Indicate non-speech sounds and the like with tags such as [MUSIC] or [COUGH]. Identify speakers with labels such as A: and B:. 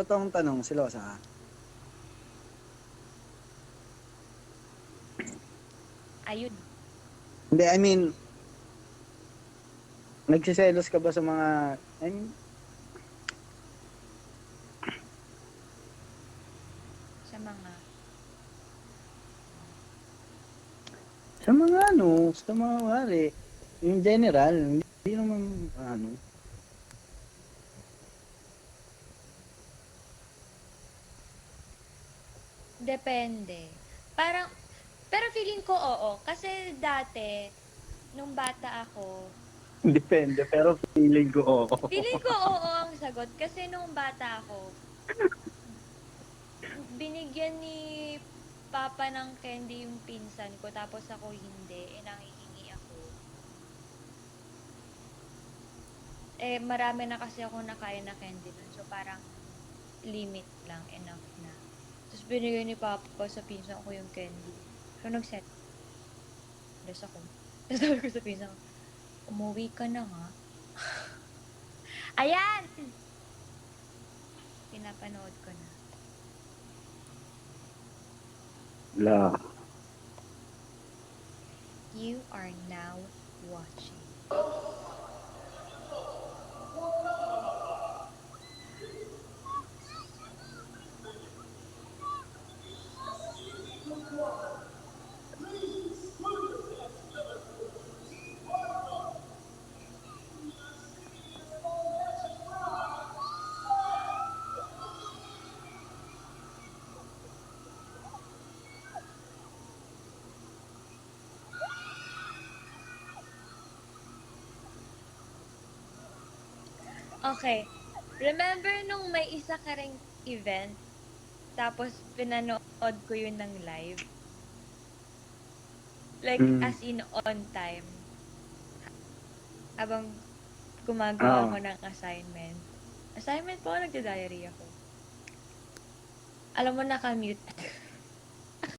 A: totoong tanong, silosa.
B: Ayun.
A: Hindi, I mean, nagsiselos ka ba sa mga, I mean,
B: Sa mga...
A: sa mga ano, sa mga wari, in general, hindi naman, ano,
B: Depende. Parang, pero feeling ko oo. Kasi dati, nung bata ako,
A: depende, pero feeling ko oo.
B: feeling ko [LAUGHS] oo ang sagot. Kasi nung bata ako, binigyan ni Papa ng candy yung pinsan ko, tapos ako hindi, eh nangihingi ako. Eh, marami na kasi ako nakain na candy nun. So, parang limit lang, enough na. Tapos binigay ni Papa sa pinsan ko yung candy. So, nag-set. Tapos ako. Tapos sabi ko sa pinsan ko, umuwi ka na nga. [LAUGHS] Ayan! Pinapanood ko na.
A: La.
B: You are now watching. Okay. Remember nung may isa ka ring event, tapos pinanood ko yun ng live? Like,
A: Mm.
B: as in on time. Habang gumagawa
A: Ah.
B: ko ng assignment. Assignment po, nagda-diary ako. Alam mo, naka-mute. [LAUGHS]